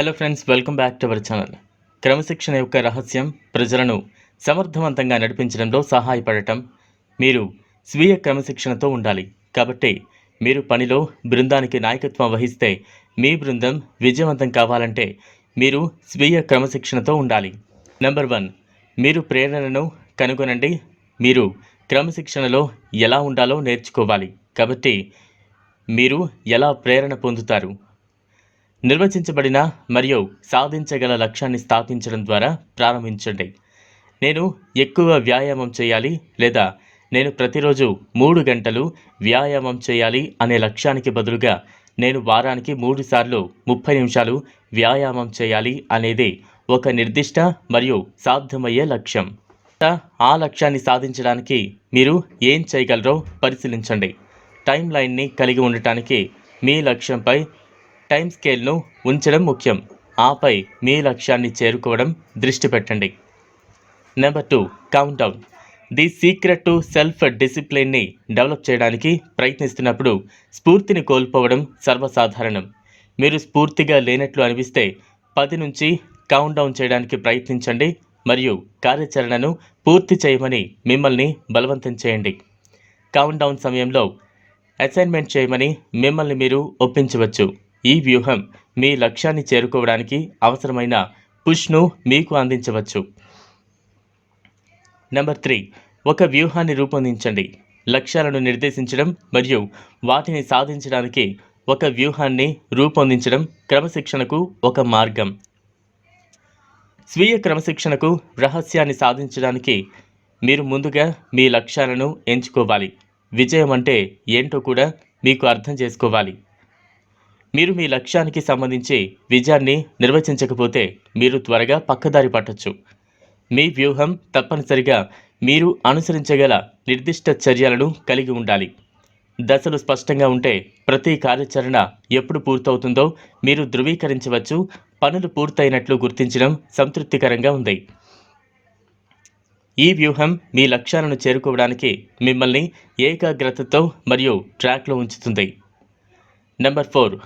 Hello friends welcome back to our channel క్రమశిక్షణ యొక్క రహస్యం ప్రజలను సమర్థవంతంగా నడిపించడంలో సహాయపడటం. మీరు స్వీయ క్రమశిక్షణతో ఉండాలి. కాబట్టి మీరు పనిలో బృందానికి నాయకత్వం వహిస్తే మీ బృందం విజయవంతం కావాలంటే మీరు స్వీయ క్రమశిక్షణతో ఉండాలి. నెంబర్ వన్ మీరు ప్రేరణను కనుగొనండి. మీరు క్రమశిక్షణలో ఎలా ఉండాలో నేర్చుకోవాలి. కాబట్టి మీరు ఎలా ప్రేరణ పొందుతారు? నిర్వచించబడిన మరియు సాధించగల లక్ష్యాన్ని స్థాపించడం ద్వారా ప్రారంభించండి. నేను ఎక్కువ వ్యాయామం చేయాలి లేదా నేను ప్రతిరోజు మూడు గంటలు వ్యాయామం చేయాలి అనే లక్ష్యానికి బదులుగా నేను వారానికి మూడు సార్లు ముప్పై నిమిషాలు వ్యాయామం చేయాలి అనేది ఒక నిర్దిష్ట మరియు సాధ్యమయ్యే లక్ష్యం. ఆ లక్ష్యాన్ని సాధించడానికి మీరు ఏం చేయగలరో పరిశీలించండి. టైం లైన్ని కలిగి ఉండటానికి మీ లక్ష్యంపై టైం స్కేల్ను ఉంచడం ముఖ్యం. ఆపై మీ లక్ష్యాన్ని చేరుకోవడం దృష్టి పెట్టండి. Number two count down the secret to self డిసిప్లిన్ని develop చేయడానికి ప్రయత్నిస్తున్నప్పుడు స్ఫూర్తిని కోల్పోవడం సర్వసాధారణం. మీరు స్ఫూర్తిగా లేనట్లు అనిపిస్తే పది నుంచి కౌంట్ డౌన్ చేయడానికి ప్రయత్నించండి మరియు కార్యాచరణను పూర్తి చేయమని మిమ్మల్ని బలవంతం చేయండి. కౌంట్ డౌన్ సమయంలో అసైన్మెంట్ చేయమని మిమ్మల్ని మీరు ఒప్పించవచ్చు. ఈ వ్యూహం మీ లక్ష్యాన్ని చేరుకోవడానికి అవసరమైన పుష్ను మీకు అందించవచ్చు. నెంబర్ త్రీ ఒక వ్యూహాన్ని రూపొందించండి. లక్ష్యాలను నిర్దేశించడం మరియు వాటిని సాధించడానికి ఒక వ్యూహాన్ని రూపొందించడం క్రమశిక్షణకు ఒక మార్గం. స్వీయ క్రమశిక్షణకు రహస్యాన్ని సాధించడానికి మీరు ముందుగా మీ లక్ష్యాలను ఎంచుకోవాలి. విజయం అంటే ఏంటో కూడా మీకు అర్థం చేసుకోవాలి. మీరు మీ లక్ష్యానికి సంబంధించి విజయాన్ని నిర్వచించకపోతే మీరు త్వరగా పక్కదారి పట్టచ్చు. మీ వ్యూహం తప్పనిసరిగా మీరు అనుసరించగల నిర్దిష్ట చర్యలను కలిగి ఉండాలి. దశలు స్పష్టంగా ఉంటే ప్రతి కార్యాచరణ ఎప్పుడు పూర్తవుతుందో మీరు ధృవీకరించవచ్చు. పనులు పూర్తయినట్లు గుర్తించడం సంతృప్తికరంగా ఉంది. ఈ వ్యూహం మీ లక్ష్యాలను చేరుకోవడానికి మిమ్మల్ని ఏకాగ్రతతో మరియు ట్రాక్లో ఉంచుతుంది. Number four.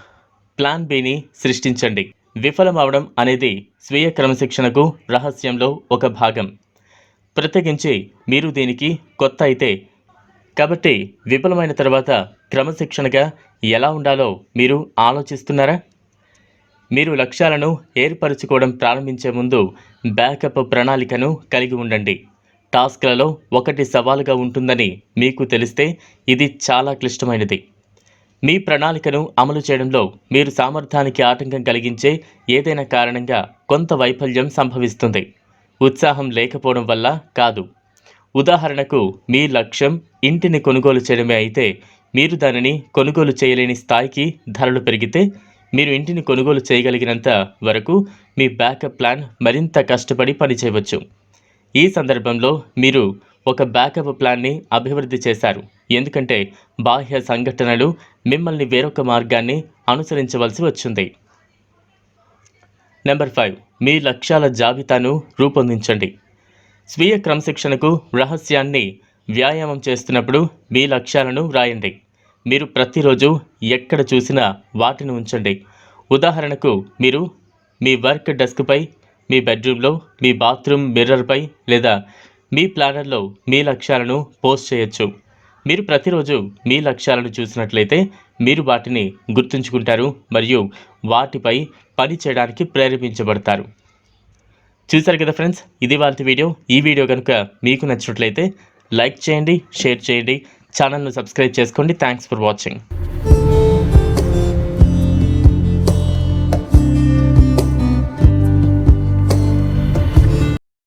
ప్లాన్ బిని సృష్టించండి. విఫలమవడం అనేది స్వీయ క్రమశిక్షణకు రహస్యంలో ఒక భాగం. ప్రత్యేకించి మీరు దీనికి కొత్త అయితే కాబట్టి విఫలమైన తర్వాత క్రమశిక్షణగా ఎలా ఉండాలో మీరు ఆలోచిస్తున్నారా? మీరు లక్ష్యాలను ఏర్పరచుకోవడం ప్రారంభించే ముందు బ్యాకప్ ప్రణాళికను కలిగి ఉండండి. టాస్క్లలో ఒకటి సవాలుగా ఉంటుందని మీకు తెలిస్తే ఇది చాలా క్లిష్టమైనది. మీ ప్రణాళికను అమలు చేయడంలో మీరు సామర్థ్యానికి ఆటంకం కలిగించే ఏదైనా కారణంగా కొంత వైఫల్యం సంభవిస్తుంది. ఉత్సాహం లేకపోవడం వల్ల కాదు. ఉదాహరణకు మీ లక్ష్యం ఇంటిని కొనుగోలు చేయడమే అయితే మీరు దానిని కొనుగోలు చేయలేని స్థాయికి ధరలు పెరిగితే మీరు ఇంటిని కొనుగోలు చేయగలిగినంత వరకు మీ బ్యాకప్ ప్లాన్ మరింత కష్టపడి పనిచేయవచ్చు. ఈ సందర్భంలో మీరు ఒక బ్యాకప్ ప్లాన్ని అభివృద్ధి చేశారు. ఎందుకంటే బాహ్య సంఘటనలు మిమ్మల్ని వేరొక మార్గాన్ని అనుసరించవలసి వచ్చింది. నెంబర్ ఫైవ్ మీ లక్ష్యాల జాబితాను రూపొందించండి. స్వీయ క్రమశిక్షణకు రహస్యాన్ని వ్యాయామం చేస్తున్నప్పుడు మీ లక్ష్యాలను వ్రాయండి మీరు ప్రతిరోజు ఎక్కడ చూసినా వాటిని ఉంచండి. ఉదాహరణకు మీరు మీ వర్క్ డెస్క్పై మీ బెడ్రూమ్లో మీ బాత్రూమ్ మిర్రర్పై లేదా మీ ప్లానర్లో మీ లక్ష్యాలను పోస్ట్ చేయొచ్చు. మీరు ప్రతిరోజు మీ లక్ష్యాలను చూసినట్లయితే మీరు వాటిని గుర్తుంచుకుంటారు మరియు వాటిపై పని చేయడానికి ప్రేరేపించబడతారు. చూసారు కదా ఫ్రెండ్స్? ఇది వాళ్ళ వీడియో. ఈ వీడియో కనుక మీకు నచ్చినట్లయితే లైక్ చేయండి షేర్ చేయండి ఛానల్ను సబ్స్క్రైబ్ చేసుకోండి. Thanks for watching